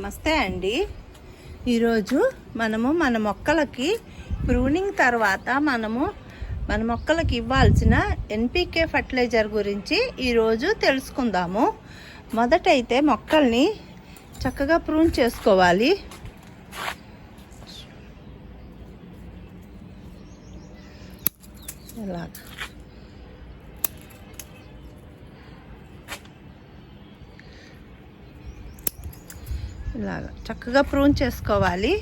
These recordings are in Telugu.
నమస్తే అండి. ఈరోజు మనము మన మొక్కలకి ప్రూనింగ్ తర్వాత మనము మన మొక్కలకి ఇవ్వాల్సిన ఎన్పికే ఫర్టిలైజర్ గురించి ఈరోజు తెలుసుకుందాము. మొదటైతే మొక్కల్ని చక్కగా ప్రూన్ చేసుకోవాలి. ఇలాగ ఇలాగ చక్కగా ప్రూన్ చేసుకోవాలి.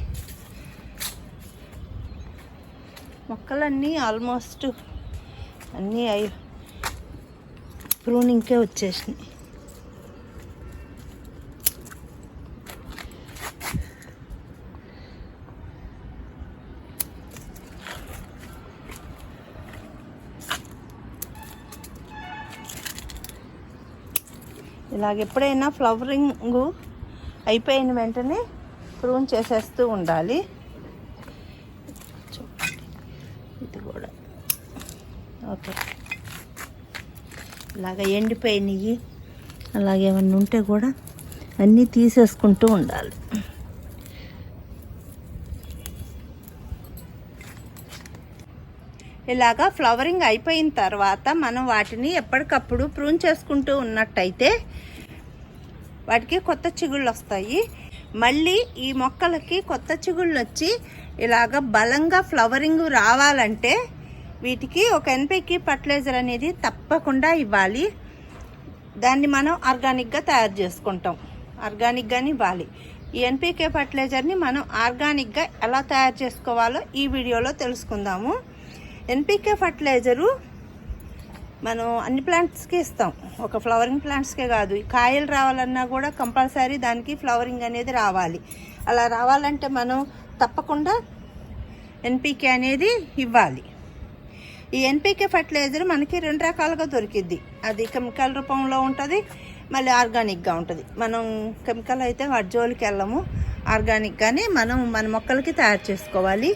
మొక్కలన్నీ ఆల్మోస్ట్ అన్నీ అయి ప్రూనింగ్కే వచ్చేసినాయి. ఇలాగ ఎప్పుడైనా ఫ్లవరింగ్ అయిపోయిన వెంటనే ప్రూన్ చేసేస్తూ ఉండాలి. ఇది కూడా. ఓకే. ఇలాగ ఎండిపోయినవి అలాగే ఏమన్నా ఉంటే కూడా అన్నీ తీసేసుకుంటూ ఉండాలి. ఇలాగా ఫ్లవరింగ్ అయిపోయిన తర్వాత మనం వాటిని ఎప్పటికప్పుడు ప్రూన్ చేసుకుంటూ ఉన్నట్టయితే వాటికి కొత్త చిగుళ్ళు వస్తాయి. మళ్ళీ ఈ మొక్కలకి కొత్త చిగుళ్ళు వచ్చి ఇలాగ బలంగా ఫ్లవరింగ్ రావాలంటే వీటికి ఒక ఎన్పికి ఫర్టిలైజర్ అనేది తప్పకుండా ఇవ్వాలి. దాన్ని మనం ఆర్గానిక్గా తయారు చేసుకుంటాం. ఆర్గానిక్గాని ఇవ్వాలి. ఈ ఎన్పికే ఫర్టిలైజర్ని మనం ఆర్గానిక్గా ఎలా తయారు చేసుకోవాలో ఈ వీడియోలో తెలుసుకుందాము. ఎన్పికే ఫర్టిలైజరు మనం అన్ని ప్లాంట్స్కి ఇస్తాం. ఒక ఫ్లవరింగ్ ప్లాంట్స్కే కాదు. ఈ కాయలు రావాలన్నా కూడా కంపల్సరీ దానికి ఫ్లవరింగ్ అనేది రావాలి. అలా రావాలంటే మనం తప్పకుండా ఎన్పికే అనేది ఇవ్వాలి. ఈ ఎన్పికే ఫర్టిలైజర్ మనకి రెండు రకాలుగా దొరికిద్ది. అది కెమికల్ రూపంలో ఉంటుంది మళ్ళీ ఆర్గానిక్గా ఉంటుంది. మనం కెమికల్ అయితే వాటి జోలికి వెళ్ళము ఆర్గానిక్గానే మనం మన మొక్కలకి తయారు చేసుకోవాలి.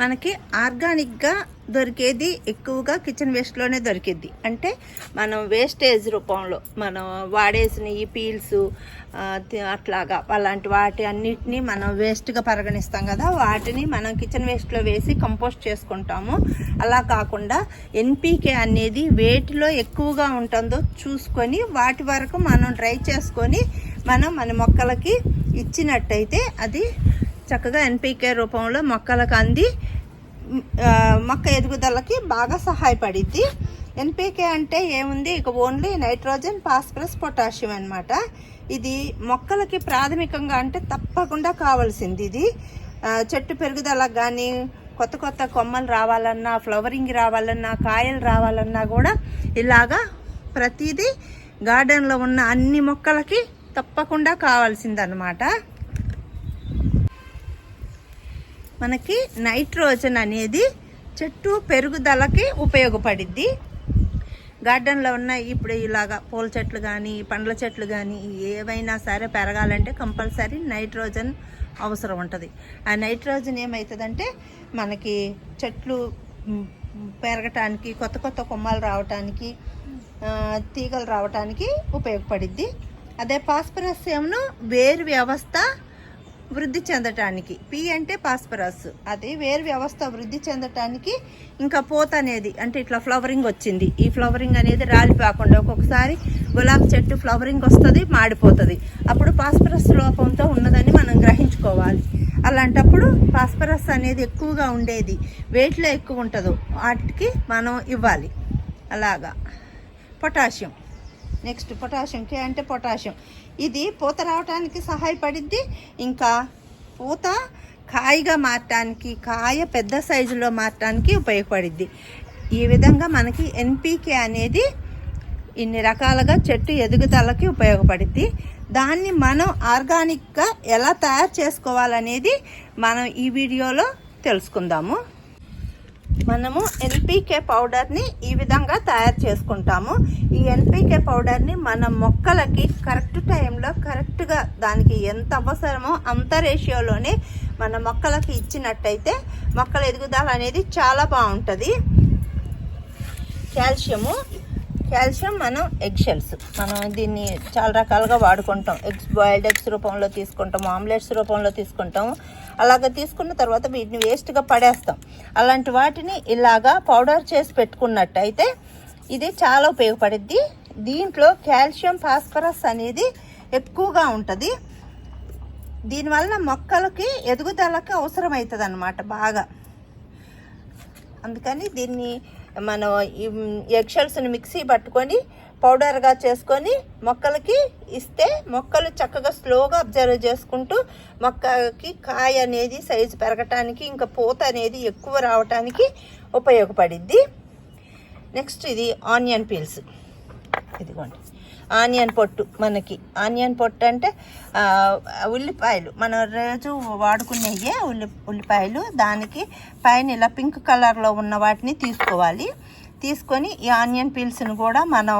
మనకి ఆర్గానిక్గా దొరికేది ఎక్కువగా కిచెన్ వేస్ట్లోనే దొరికిద్ది. అంటే మనం వేస్టేజ్ రూపంలో మనం వాడేసిన ఈ పీల్స్ అట్లాగా అలాంటి వాటి అన్నిటినీ మనం వేస్ట్గా పరిగణిస్తాం కదా వాటిని మనం కిచెన్ వేస్ట్లో వేసి కంపోస్ట్ చేసుకుంటాము. అలా కాకుండా ఎన్పీకే అనేది వేటిలో ఎక్కువగా ఉంటుందో చూసుకొని వాటి వరకు మనం డ్రై చేసుకొని మనం మన మొక్కలకి ఇచ్చినట్టయితే అది చక్కగా ఎన్పికే రూపంలో మొక్కలకు అంది. మొక్క ఎదుగుదలకి బాగా సహాయపడిద్ది. ఎన్పికే అంటే ఏముంది? ఇక ఓన్లీ నైట్రోజన్ ఫాస్ఫరస్ పొటాషియం అనమాట ఇది మొక్కలకి ప్రాథమికంగా అంటే తప్పకుండా కావాల్సింది ఇది. చెట్టు పెరుగుదలకు కానీ కొత్త కొత్త కొమ్మలు రావాలన్నా ఫ్లవరింగ్ రావాలన్నా కాయలు రావాలన్నా కూడా ఇలాగా ప్రతిదీ గార్డెన్లో ఉన్న అన్ని మొక్కలకి తప్పకుండా కావాల్సిందనమాట మనకి నైట్రోజన్ అనేది చెట్టు పెరుగుదలకి ఉపయోగపడిద్ది. గార్డెన్లో ఉన్న ఇప్పుడు ఇలాగా పూల చెట్లు కానీ పండ్ల చెట్లు కానీ ఏవైనా సరే పెరగాలంటే కంపల్సరీ నైట్రోజన్ అవసరం ఉంటుంది. ఆ నైట్రోజన్ ఏమవుతుందంటే మనకి చెట్లు పెరగటానికి కొత్త కొత్త కొమ్మలు రావటానికి తీగలు రావటానికి ఉపయోగపడిద్ది. అదే పాస్పరస్ ఏమో వేరు వ్యవస్థ వృద్ధి చెందటానికి. పి అంటే పాస్పరస్ అది వేరు వ్యవస్థ వృద్ధి చెందటానికి ఇంకా పూత అనేది అంటే ఇట్లా ఫ్లవరింగ్ వచ్చింది. ఈ ఫ్లవరింగ్ అనేది రాలిపోకుండా ఒక్కొక్కసారి గులాబీ చెట్టు ఫ్లవరింగ్ వస్తుంది మాడిపోతుంది. అప్పుడు పాస్పరస్ లోపంతో ఉన్నదని మనం గ్రహించుకోవాలి. అలాంటప్పుడు పాస్పరస్ అనేది ఎక్కువగా ఉండేది. వెయిట్లో ఎక్కువ ఉంటుందో. వాటికి మనం ఇవ్వాలి. అలాగా. పొటాషియం. నెక్స్ట్ పొటాషియం కే అంటే పొటాషియం. ఇది పూత రావడానికి సహాయపడిద్ది ఇంకా పూత కాయగా మారటానికి కాయ పెద్ద సైజులో మారటానికి ఉపయోగపడిద్ది. ఈ విధంగా మనకి ఎన్పికే అనేది ఇన్ని రకాలుగా చెట్టు ఎదుగుదలకి ఉపయోగపడిద్ది. దాన్ని మనం ఆర్గానిక్గా ఎలా తయారు చేసుకోవాలనేది మనం ఈ వీడియోలో తెలుసుకుందాము. మనము ఎన్పికే పౌడర్ని ఈ విధంగా తయారు చేసుకుంటాము. ఈ ఎన్పికే పౌడర్ని మన మొక్కలకి కరెక్ట్ టైంలో కరెక్ట్గా దానికి ఎంత అవసరమో అంత రేషియోలోనే మన మొక్కలకి ఇచ్చినట్టయితే మొక్కల ఎదుగుదల అనేది చాలా బాగుంటుంది. కాల్షియము కాల్షియం మనం ఎగ్ షెల్స్. మనం దీన్ని చాలా రకాలుగా వాడుకుంటాం. ఎగ్స్ బాయిల్డ్ ఎగ్స్ రూపంలో తీసుకుంటాం ఆమ్లెట్స్ రూపంలో తీసుకుంటాం. అలాగ తీసుకున్న తర్వాత వీటిని వేస్ట్గా పడేస్తాం. అలాంటి వాటిని ఇలాగా పౌడర్ చేసి పెట్టుకున్నట్టయితే ఇది చాలా ఉపయోగపడుద్ది. దీంట్లో కాల్షియం ఫాస్ఫరస్ అనేది ఎక్కువగా ఉంటుంది. దీనివల్ల మొక్కలకి ఎదుగుదలకి అవసరమవుతుంది అన్నమాట బాగా. అందుకని దీన్ని మనం ఈ మిక్సీ పట్టుకొని పౌడర్గా చేసుకొని మొక్కలకి ఇస్తే మొక్కలు చక్కగా స్లోగా అబ్జర్వ్ చేసుకుంటూ మొక్కకి కాయ అనేది సైజు పెరగటానికి ఇంకా పూత అనేది ఎక్కువ రావటానికి ఉపయోగపడిద్ది. నెక్స్ట్ ఇది ఆనియన్ పీల్స్ ఇదిగోండి. ఆనియన్ పొట్టు మనకి. ఆనియన్ పొట్టు అంటే ఉల్లిపాయలు. మనం రోజు వాడుకునేయే ఉల్లి ఉల్లిపాయలు. దానికి పైన ఇలా పింక్ కలర్లో ఉన్న వాటిని తీసుకోవాలి. తీసుకొని ఈ ఆనియన్ పీల్స్ని కూడా మనం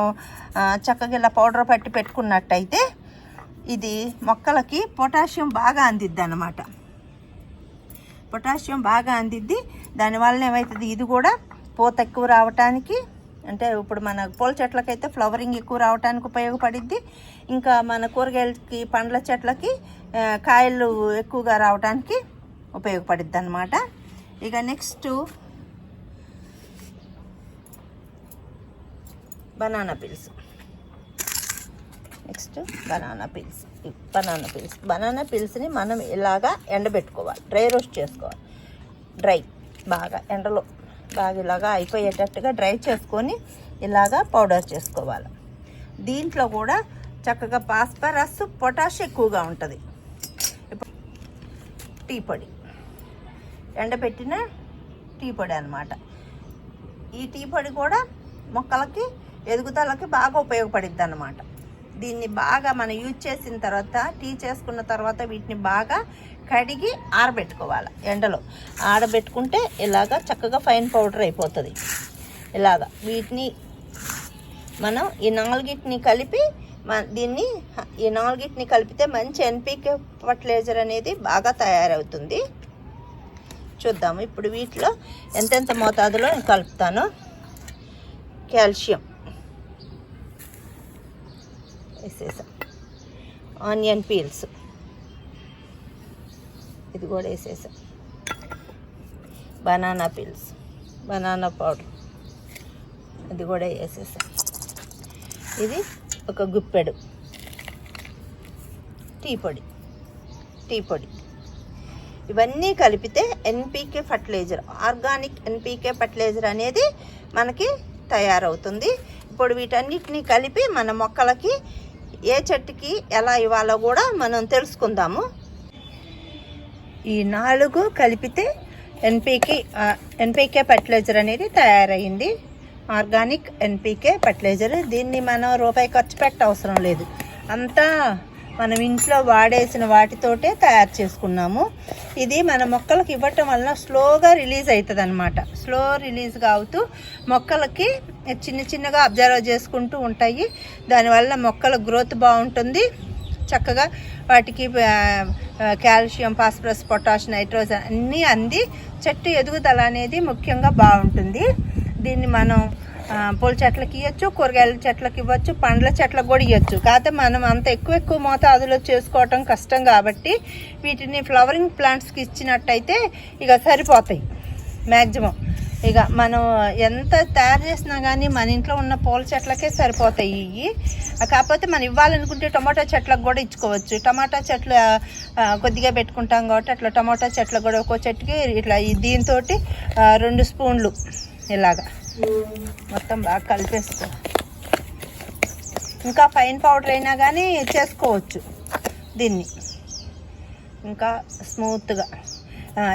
చక్కగా ఇలా పౌడర్ పట్టి పెట్టుకున్నట్టయితే ఇది మొక్కలకి పొటాషియం బాగా అందిద్ది అనమాట పొటాషియం బాగా అందిద్ది. దానివల్ల ఏమవుతుంది ఇది కూడా పూత ఎక్కువ రావటానికి అంటే ఇప్పుడు మన పూల చెట్లకైతే ఫ్లవరింగ్ ఎక్కువ రావడానికి ఉపయోగపడిద్ది. ఇంకా మన కూరగాయలకి పండ్ల చెట్లకి కాయలు ఎక్కువగా రావడానికి ఉపయోగపడిద్ది అనమాట ఇక next banana peels. Next banana peels. Banana peels. Banana పిల్స్ని మనం ఇలాగా ఎండబెట్టుకోవాలి. డ్రై రోస్ట్ చేసుకోవాలి. డ్రై. బాగా ఎండలో బాగా ఇలాగా అయిపోయేటట్టుగా డ్రై చేసుకొని ఇలాగా పౌడర్ చేసుకోవాలి. దీంట్లో కూడా చక్కగా పాస్పరస్ పొటాష్ ఎక్కువగా ఉంటుంది. టీ పొడి. ఎండబెట్టిన టీ పొడి అనమాట ఈ టీ పొడి కూడా మొక్కలకి ఎదుగుదలకి బాగా ఉపయోగపడిద్ది అనమాట దీన్ని బాగా మనం యూజ్ చేసిన తర్వాత టీ చేసుకున్న తర్వాత వీటిని బాగా కడిగి ఆరబెట్టుకోవాలి ఎండలో. ఆరబెట్టుకుంటే ఇలాగా చక్కగా ఫైన్ పౌడర్ అయిపోతుంది. ఇలాగా వీటిని మనం ఈ నాలుగిటిని కలిపి మన దీన్ని ఈ నాలుగిటిని కలిపితే మంచి ఎన్పికే ఫర్టిలైజర్ అనేది బాగా తయారవుతుంది. చూద్దాము ఇప్పుడు వీటిలో ఎంతెంత మోతాదులో నేను కలుపుతాను? కాల్షియం. వేసేసాం. Onion peels. ఇది కూడా వేసేసాం. బనానా పీల్స్ బనానా పౌడర్ అది కూడా వేసేసాం. ఇది ఒక గుప్పెడు. టీ పొడి టీ పొడి. ఇవన్నీ కలిపితే NPK fertiliser organic NPK fertiliser అనేది మనకి తయారవుతుంది. ఇప్పుడు వీటన్నిటిని కలిపి మన మొక్కలకి ఏ చెట్టుకి ఎలా ఇవ్వాలో కూడా మనం తెలుసుకుందాము. ఈ నాలుగు కలిపితే ఎన్పీకి ఎన్పీకే ఫర్టిలైజర్ అనేది తయారైంది. Organic NPK fertiliser. దీన్ని మనం రూపాయి ఖర్చు పెట్ట అవసరం లేదు. అంతా మనం ఇంట్లో వాడేసిన వాటితోటే తయారు చేసుకున్నాము. ఇది మన మొక్కలకు ఇవ్వటం వలన స్లోగా రిలీజ్ అవుతుంది అనమాట స్లో రిలీజ్గా అవుతూ మొక్కలకి చిన్న చిన్నగా అబ్జర్వ్ చేసుకుంటూ ఉంటాయి. దానివల్ల మొక్కల గ్రోత్ బాగుంటుంది చక్కగా వాటికి కాల్షియం ఫాస్ఫరస్ పొటాష్ నైట్రోజన్ అన్నీ అంది. చెట్టు ఎదుగుదల అనేది ముఖ్యంగా బాగుంటుంది. దీన్ని మనం పూల చెట్లకి ఇవ్వచ్చు కూరగాయల చెట్లకు ఇవ్వచ్చు పండ్ల చెట్లకు కూడా ఇవ్వచ్చు కాకపోతే మనం అంత ఎక్కువ ఎక్కువ మోతాదులో చేసుకోవటం కష్టం కాబట్టి వీటిని ఫ్లవరింగ్ ప్లాంట్స్కి ఇచ్చినట్టయితే ఇక సరిపోతాయి. మ్యాక్సిమం ఇక మనం ఎంత తయారు చేసినా కానీ మన ఇంట్లో ఉన్న పూల చెట్లకే సరిపోతాయి ఇవి కాకపోతే మనం ఇవ్వాలనుకుంటే టమాటా చెట్లకు కూడా ఇచ్చుకోవచ్చు. టమాటా చెట్లు కొద్దిగా పెట్టుకుంటాం కాబట్టి అట్లా టమాటా చెట్లకు కూడా ఒక్కో చెట్టుకి ఇట్లా దీంతో రెండు స్పూన్లు ఇలాగా. మొత్తం బాగా కలిపేసుకో. ఇంకా ఫైన్ పౌడర్ అయినా కానీ చేసుకోవచ్చు దీన్ని. ఇంకా స్మూత్గా.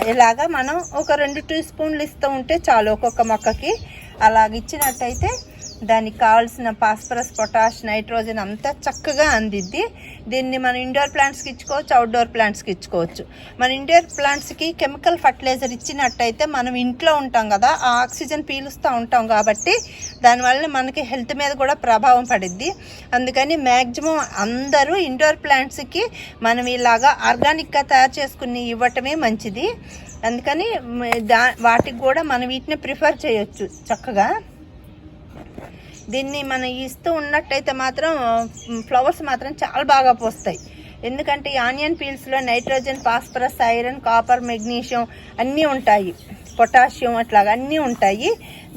ఇలాగా మనం ఒక రెండు టీ స్పూన్లు ఇస్తూ ఉంటే చాలు ఒక్కొక్క మొక్కకి. అలాగ ఇచ్చినట్టయితే దానికి కావాల్సిన ఫాస్ఫరస్ పొటాష్ నైట్రోజన్ అంతా చక్కగా అందిద్ది. దీన్ని మనం ఇండోర్ ప్లాంట్స్కి ఇచ్చుకోవచ్చు అవుట్డోర్ ప్లాంట్స్కి ఇచ్చుకోవచ్చు. మన ఇండోర్ ప్లాంట్స్కి కెమికల్ ఫర్టిలైజర్ ఇచ్చినట్టయితే మనం ఇంట్లో ఉంటాం కదా ఆ ఆక్సిజన్ పీలుస్తూ ఉంటాం కాబట్టి దానివల్ల మనకి హెల్త్ మీద కూడా ప్రభావం పడిద్ది. అందుకని మ్యాక్సిమం అందరూ ఇండోర్ ప్లాంట్స్కి మనం ఇలాగా ఆర్గానిక్గా తయారు చేసుకుని ఇవ్వటమే మంచిది. అందుకని దా వాటికి కూడా మనం వీటిని ప్రిఫర్ చేయొచ్చు చక్కగా. దీన్ని మనం ఇస్తూ ఉన్నట్టయితే మాత్రం ఫ్లవర్స్ మాత్రం చాలా బాగా పోస్తాయి. ఎందుకంటే ఈ onion పీల్స్లో nitrogen phosphorus iron copper magnesium అన్నీ ఉంటాయి. పొటాషియం అట్లాగా అన్నీ ఉంటాయి.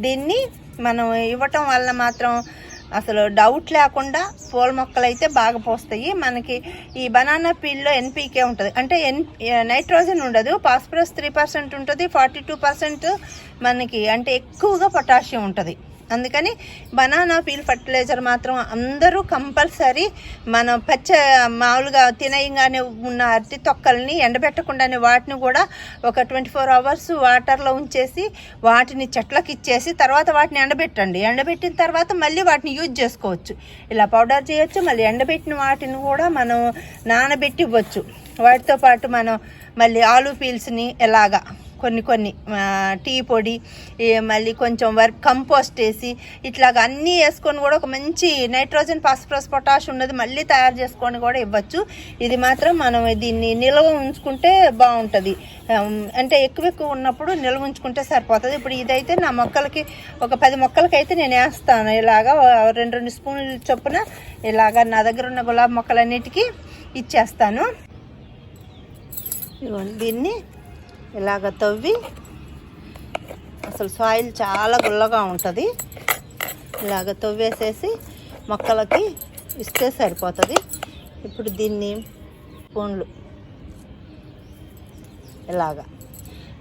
దీన్ని మనం ఇవ్వటం వల్ల మాత్రం అసలు డౌట్ లేకుండా పూల మొక్కలు అయితే బాగా పోస్తాయి. మనకి ఈ బనానా పీల్లో ఎన్పీకే ఉంటుంది. అంటే ఎన్ నైట్రోజన్ ఉండదు. ఫాస్ఫరస్ త్రీ పర్సెంట్ ఉంటుంది. ఫార్టీ టూ పర్సెంట్ మనకి అంటే ఎక్కువగా పొటాషియం ఉంటుంది. అందుకని బనానా పీల్ ఫర్టిలైజర్ మాత్రం అందరూ కంపల్సరీ మనం పచ్చ మామూలుగా తినయంగానే ఉన్న అరటి తొక్కల్ని ఎండబెట్టకుండానే వాటిని కూడా ఒక ట్వంటీ ఫోర్ అవర్స్ వాటర్లో ఉంచేసి వాటిని చెట్లకు ఇచ్చేసి తర్వాత వాటిని ఎండబెట్టండి. ఎండబెట్టిన తర్వాత మళ్ళీ వాటిని యూజ్ చేసుకోవచ్చు. ఇలా పౌడర్ చేయొచ్చు మళ్ళీ ఎండబెట్టిన వాటిని కూడా మనం నానబెట్టి ఇవ్వచ్చు వాటితో పాటు మనం మళ్ళీ ఆలు పీల్స్ని ఎలాగా కొన్ని కొన్ని టీ పొడి మళ్ళీ కొంచెం వర్క్ కంపోస్ట్ వేసి ఇట్లాగ అన్నీ వేసుకొని కూడా ఒక మంచి నైట్రోజన్ ఫాస్ఫరస్ పొటాష్ ఉన్నది మళ్ళీ తయారు చేసుకొని కూడా ఇవ్వచ్చు. ఇది మాత్రం మనం దీన్ని నిల్వ ఉంచుకుంటే బాగుంటుంది. అంటే ఎక్కువ ఎక్కువ ఉన్నప్పుడు నిల్వ ఉంచుకుంటే సరిపోతుంది. ఇప్పుడు ఇదైతే నా మొక్కలకి ఒక పది మొక్కలకైతే నేను వేస్తాను. ఇలాగా రెండు రెండు స్పూన్లు చొప్పున ఇలాగా నా దగ్గర ఉన్న గులాబీ మొక్కలన్నిటికీ ఇచ్చేస్తాను. దీన్ని ఇలాగ తవ్వి అసలు సాయిల్ చాలా గుల్లగా ఉంటుంది. ఇలాగ తవ్వేసేసి మొక్కలకి ఇస్తే సరిపోతుంది. ఇప్పుడు దీన్ని స్పూన్లు ఇలాగా.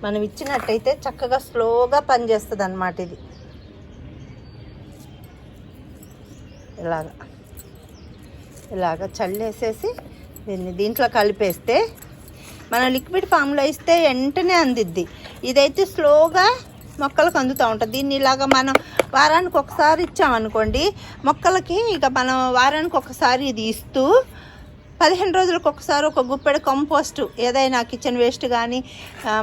మనం ఇచ్చినట్టయితే చక్కగా స్లోగా పనిచేస్తుంది అన్నమాట ఇది. ఇలాగా. ఇలాగ చల్లేసేసి దీన్ని దీంట్లో కలిపేస్తే మన లిక్విడ్ ఫామ్లో ఇస్తే వెంటనే అందిద్ది. ఇదైతే స్లోగా మొక్కలకు అందుతూ ఉంటుంది. దీన్ని ఇలాగ మనం వారానికి ఒకసారి ఇచ్చామనుకోండి మొక్కలకి ఇక మనం వారానికి ఒకసారి ఇది ఇస్తూ పదిహేను రోజులకు ఒకసారి ఒక గుప్పెడు కంపోస్ట్ ఏదైనా కిచెన్ వేస్ట్ కానీ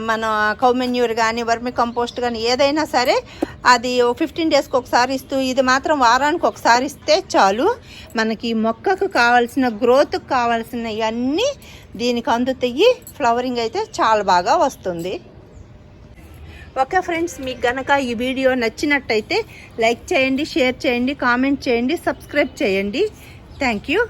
మన కౌమెన్యూర్ కానీ వర్మి కంపోస్ట్ కానీ ఏదైనా సరే అది ఫిఫ్టీన్ డేస్కి ఒకసారి ఇస్తూ ఇది మాత్రం వారానికి ఒకసారి ఇస్తే చాలు. మనకి మొక్కకు కావాల్సిన గ్రోత్కి కావాల్సిన ఇవన్నీ దీనికి అందుతాయి ఫ్లవరింగ్ అయితే చాలా బాగా వస్తుంది. ఓకే ఫ్రెండ్స్ మీకు గనక ఈ వీడియో నచ్చినట్టయితే లైక్ చేయండి షేర్ చేయండి కామెంట్ చేయండి సబ్స్క్రైబ్ చేయండి. Thank you.